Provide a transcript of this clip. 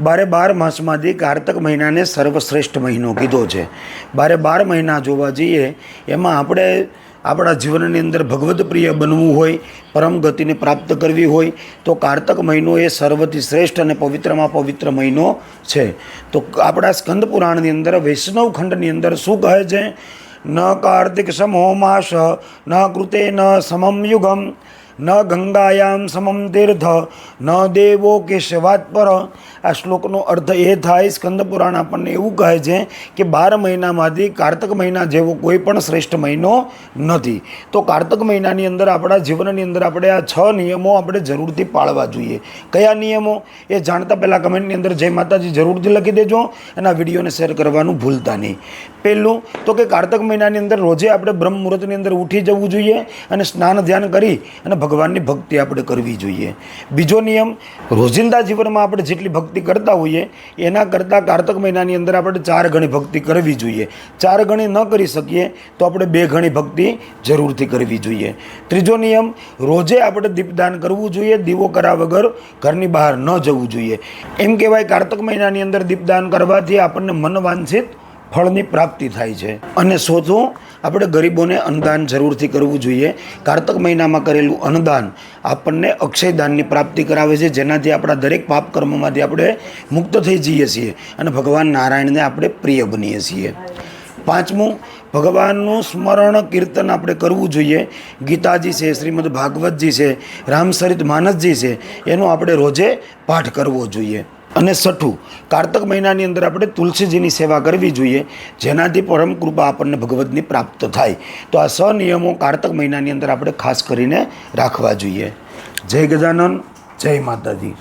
બારે બાર માસમાંથી કારતક મહિનાને સર્વશ્રેષ્ઠ મહિનો કીધો છે. બારે બાર મહિના જોવા જઈએ, એમાં આપણે આપણા જીવનની અંદર ભગવદ પ્રિય બનવું હોય, પરમ ગતિને પ્રાપ્ત કરવી હોય, તો કારતક મહિનો એ સર્વથી શ્રેષ્ઠ અને પવિત્રમાં પવિત્ર મહિનો છે. તો આપણા સ્કંદ પુરાણની અંદર, વૈષ્ણવ ખંડની અંદર શું કહે છે? ન કાર્તિક સમો માસ ન કૃતે ન સમમ યુગમ ન ગંગાયામ સમમ તીર્થ ન દેવો કે શિવાત પર. આ શ્લોકનો અર્થ એ થાય, સ્કંદ પુરાણ આપણને એવું કહે છે કે બાર મહિનામાંથી કારતક મહિના જેવો કોઈ પણ શ્રેષ્ઠ મહિનો નથી. તો કારતક મહિનાની અંદર આપણા જીવનની અંદર આપણે આ છ નિયમો આપણે જરૂરથી પાળવા જોઈએ. કયા નિયમો? એ જાણતા પહેલાં કમેન્ટની અંદર જય માતાજી જરૂરથી લખી દેજો અને આ વિડીયોને શેર કરવાનું ભૂલતા નહીં. પહેલું, તો કે કારતક મહિનાની અંદર રોજે આપણે બ્રહ્મ મુહૂર્તની અંદર ઉઠી જવું જોઈએ અને સ્નાન ધ્યાન કરી અને ભગવાનની ભક્તિ આપણે કરવી જોઈએ. બીજો નિયમ, રોજિંદા જીવનમાં આપણે જેટલી ભક્તિ કરતા હોઈએ, એના કરતાં કારતક મહિનાની અંદર આપણે ચાર ગણી ભક્તિ કરવી જોઈએ. ચાર ગણી ન કરી શકીએ, તો આપણે બે ગણી ભક્તિ જરૂરથી કરવી જોઈએ. ત્રીજો નિયમ, રોજે આપણે દીપદાન કરવું જોઈએ, દીવો કરા વગર ઘરની બહાર ન જવું જોઈએ. એમ કહેવાય, કારતક મહિનાની અંદર દીપદાન કરવાથી આપણને મન વાંછિત ફળની પ્રાપ્તિ થાય છે. અને ચોથું આપણે ગરીબોને અન્નદાન જરૂરથી કરવું જોઈએ. કારતક મહિનામાં કરેલું અન્નદાન આપણને અક્ષયદાનની પ્રાપ્તિ કરાવે છે, જેનાથી આપણા દરેક પાપ કર્મમાંથી આપણે મુક્ત થઈ જઈએ છીએ અને ભગવાન નારાયણને આપણે પ્રિય બનીએ છીએ. પાંચમું, ભગવાનનું સ્મરણ કીર્તન આપણે કરવું જોઈએ. ગીતાજી છે, શ્રીમદ ભાગવતજી છે, રામચરિત માનસજી છે, એનો આપણે રોજે પાઠ કરવો જોઈએ. અને છઠ્ઠું કારતક મહિનાની અંદર આપણે તુલસીજીની સેવા કરવી જોઈએ, જેનાથી પરમ કૃપા આપણને ભગવતની પ્રાપ્ત થાય. તો આ સ નિયમો કારતક મહિનાની અંદર આપણે ખાસ કરીને રાખવા જોઈએ. જય ગજાનન, જય માતાજી.